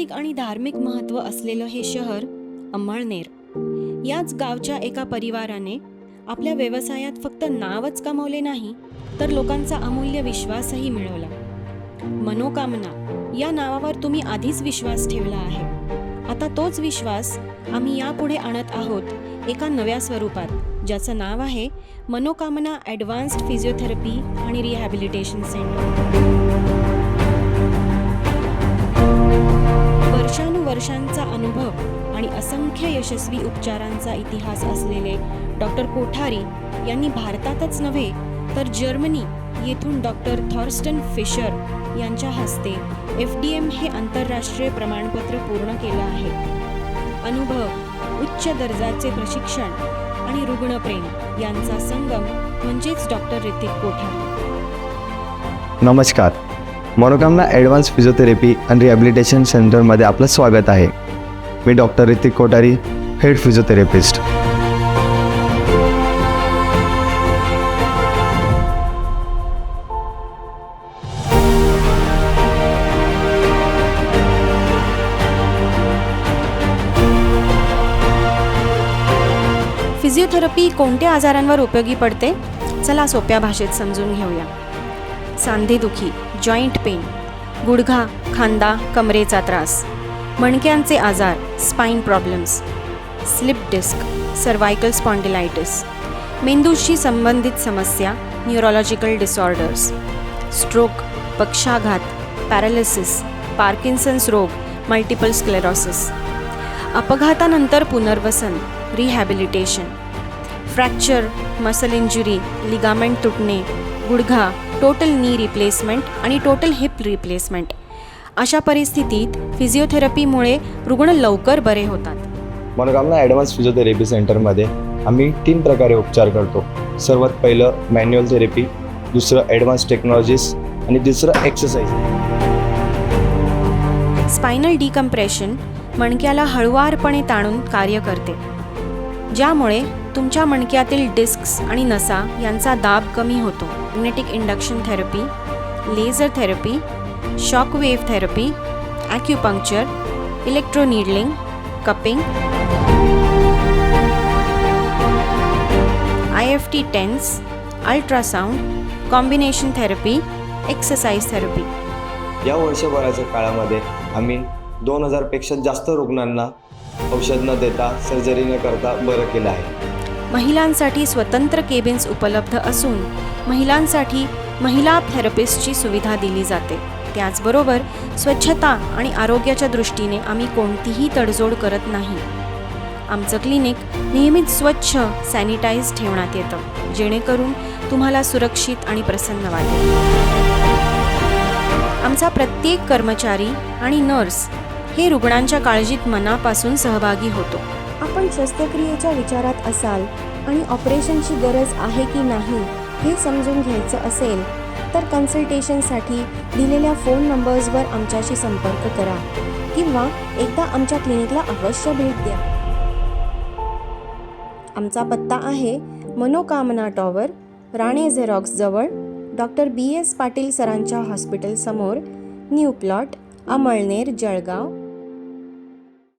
ऐतिहासिक आणि धार्मिक महत्त्व असलेलं हे शहर अंमळनेर. याच गावच्या एका परिवाराने आपल्या व्यवसायात फक्त नावच कमावले नाही तर लोकांचा अमूल्य विश्वासही मिळवला. मनोकामना या नावावर तुम्ही आधीच विश्वास ठेवला आहे. आता तोच विश्वास आम्ही यापुढे आणत आहोत एका नव्या स्वरूपात ज्याचं नाव आहे मनोकामना ॲडव्हान्स्ड फिजिओथेरपी आणि रिहॅबिलिटेशन सेंटर. आणि असंख्य यशस्वी उपचारांचा इतिहास असलेले डॉक्टर कोठारी यांनी भारतातच नव्हे तर जर्मनी येथून डॉक्टर थॉर्स्टन फिशर यांच्या हस्ते एफ डी एम हे आंतरराष्ट्रीय प्रमाणपत्र पूर्ण केलं आहे. अनुभव उच्च दर्जाचे प्रशिक्षण आणि रुग्णप्रेम यांचा संगम म्हणजेच डॉक्टर ऋतिक कोठारी. नमस्कार. मनोकामना ॲडव्हान्स फिजिओथेरपी आणि रिहॅबिलिटेशन सेंटरमध्ये आपलं स्वागत आहे. मी doctor Hrithik Kothari head physiotherapist. Physiotherapy कोणत्या आजारांवर उपयोगी पडते? चला सोप्या भाषेत समजून घेऊया. सांधेदुखी जॉईंट पेन गुडघा खांदा कमरेचा त्रास. मणक्यांचे आजार spine problems slip disc cervical spondylitis मेंदूशी संबंधित समस्या न्यूरोलॉजिकल डिसऑर्डर्स स्ट्रोक पक्षाघात पॅरालिसिस पार्किन्सन्स रोग मल्टिपल स्क्लेरॉसिस अपघातानंतर पुनर्वसन rehabilitation fracture muscle injury ligament तुटणे गुडघा टोटल नी रिप्लेसमेंट आणि टोटल हिप रिप्लेसमेंट अशा परिस्थितीत फिजिओथेरपीमुळे रुग्ण लवकर बरे होतात. मनोकामना ॲडव्हान्स फिजिओथेरपी सेंटरमध्ये आम्ही तीन प्रकारे उपचार करतो. सर्वात पहिलं मॅन्युअल थेरपी दुसरं ॲडव्हान्स टेक्नॉलॉजीस आणि तिसरं एक्सरसाइज स्पायनल डिकम्प्रेशन मणक्याला हळुवारपणे ताणून कार्य करते. ज्यामुळे तुमच्या मणक्यातील डिस्क्स आणि नसा यांचा दाब कमी होतो. Magnetic induction therapy laser therapy shock wave therapy acupuncture electroneedling cupping I F T TENS ultrasound combination therapy exercise therapy या वर्षभराच्या काळामध्ये आम्ही दोन हजारपेक्षा जास्त रुग्णांना औषध न देता सर्जरी न करता बरं केलं आहे. महिलांसाठी स्वतंत्र केबिन्स उपलब्ध असून महिलांसाठी महिला थेरपिस्टची सुविधा दिली जाते. त्याचबरोबर स्वच्छता आणि आरोग्याच्या दृष्टीने आम्ही कोणतीही तडजोड करत नाही. आमचं क्लिनिक नेहमीच स्वच्छ सॅनिटाईज ठेवण्यात येतं. जेणेकरून तुम्हाला सुरक्षित आणि प्रसन्न वाटेल. आमचा प्रत्येक कर्मचारी आणि नर्स हे रुग्णांच्या काळजीत मनापासून सहभागी होतो. आपण शस्त्रक्रियेच्या विचारात असाल आणि ऑपरेशनची गरज आहे की नाही हे समजून घ्यायचं असेल तर कन्सल्टेशनसाठी दिलेल्या फोन नंबर्सवर आमच्याशी संपर्क करा किंवा एकदा आमच्या क्लिनिकला अवश्य भेट द्या. आमचा पत्ता आहे मनोकामना टॉवर राणे झेरॉक्स जवळ डॉक्टर बी एस पाटील सरांच्या हॉस्पिटलसमोर न्यू प्लॉट अमळनेर जळगाव.